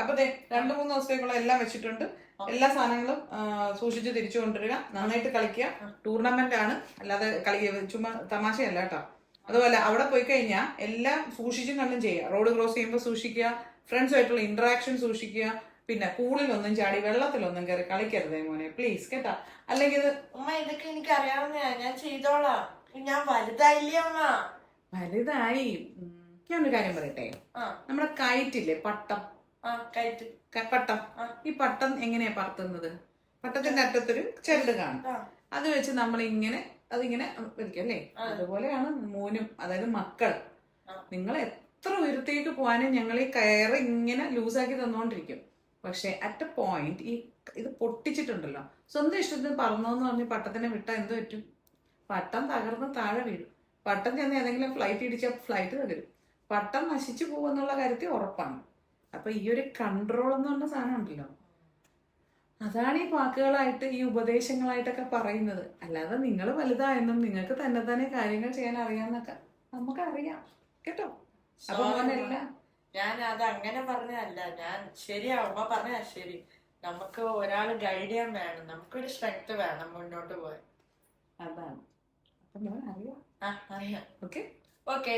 അപ്പൊ രണ്ടു മൂന്ന് ദിവസത്തേക്കുള്ള എല്ലാം വെച്ചിട്ടുണ്ട്. എല്ലാ സാധനങ്ങളും സൂക്ഷിച്ച് തിരിച്ചു കൊണ്ടുവരിക. നന്നായിട്ട് കളിക്കുക. ടൂർണമെന്റ് ആണ്. അല്ലാതെ കളി ചുമ്മാ തമാശയല്ല കേട്ടോ. അതുപോലെ അവിടെ പോയി കഴിഞ്ഞാൽ എല്ലാം സൂക്ഷിച്ചും കണ്ടും ചെയ്യുക. റോഡ് ക്രോസ് ചെയ്യുമ്പോൾ സൂക്ഷിക്കുക. ഫ്രണ്ട്സുമായിട്ടുള്ള ഇന്ററാക്ഷൻ സൂക്ഷിക്കുക. പിന്നെ പൂളിലൊന്നും ചാടി വെള്ളത്തിലൊന്നും കയറി കളിക്കരുത് മോനെ. പ്ലീസ് കേട്ടാ. അല്ലെങ്കിൽ അമ്മ ഇതൊക്കെ എനിക്ക് അറിയാവുന്ന ഞാൻ ചെയ്തോളാം. ഞാൻ വലുതായില്ലേ അമ്മ വലുതായി. ഞാനൊരു കാര്യം പറയട്ടെ. നമ്മുടെ കയറ്റില്ലേ പട്ടം? പട്ടം. ഈ പട്ടം എങ്ങനെയാ പറത്തുന്നത്? പട്ടത്തിന്റെ അറ്റത്തൊരു ചെരട് കാണും. അത് വെച്ച് നമ്മൾ ഇങ്ങനെ അതിങ്ങനെ വലിക്കും അല്ലേ. അതുപോലെയാണ് മോനും അതായത് മക്കൾ. നിങ്ങൾ എത്ര ഉയരത്തേക്ക് പോകാനും ഞങ്ങൾ ഈ കയറ് ഇങ്ങനെ ലൂസാക്കി തന്നുകൊണ്ടിരിക്കും. പക്ഷെ അറ്റ് എ പോയിന്റ് ഈ ഇത് പൊട്ടിച്ചിട്ടുണ്ടല്ലോ. സ്വന്തം ഇഷ്ടത്തിന് പറന്നോന്ന് പറഞ്ഞ് പട്ടത്തിനെ വിട്ടാൽ എന്ത് പറ്റും? പട്ടം തകർന്ന് താഴെ വീഴും. പട്ടം ചെന്ന് ഏതെങ്കിലും ഫ്ലൈറ്റ് ഇടിച്ചാൽ ഫ്ലൈറ്റ് തകരും. പട്ടം നശിച്ചു പോകുമെന്നുള്ള കാര്യത്തിൽ ഉറപ്പാണ്. അപ്പൊ ഈ ഒരു കൺട്രോൾ എന്ന് പറഞ്ഞ സാധനം ഉണ്ടല്ലോ. അതാണ് ഈ വാക്കുകളായിട്ട് ഈ ഉപദേശങ്ങളായിട്ടൊക്കെ പറയുന്നത്. അല്ലാതെ നിങ്ങൾ വലുതായെന്നും നിങ്ങൾക്ക് തന്നെ തന്നെ കാര്യങ്ങൾ ചെയ്യാൻ അറിയാന്നൊക്കെ നമുക്കറിയാം. കേട്ടോ? അപ്പൊ അങ്ങനെയല്ല. ഞാൻ അത് അങ്ങനെ പറഞ്ഞതല്ല. ഞാൻ ശരിയാ അമ്മ പറഞ്ഞ ശരി. നമുക്ക് ഒരാൾ ഗൈഡ് ചെയ്യാൻ വേണം. നമുക്കൊരു സ്ട്രെങ്ത് വേണം മുന്നോട്ട് പോയി അതാണ്. അപ്പൊ ഞാൻ അറിയാം. ആ അറിയാം. Okay okay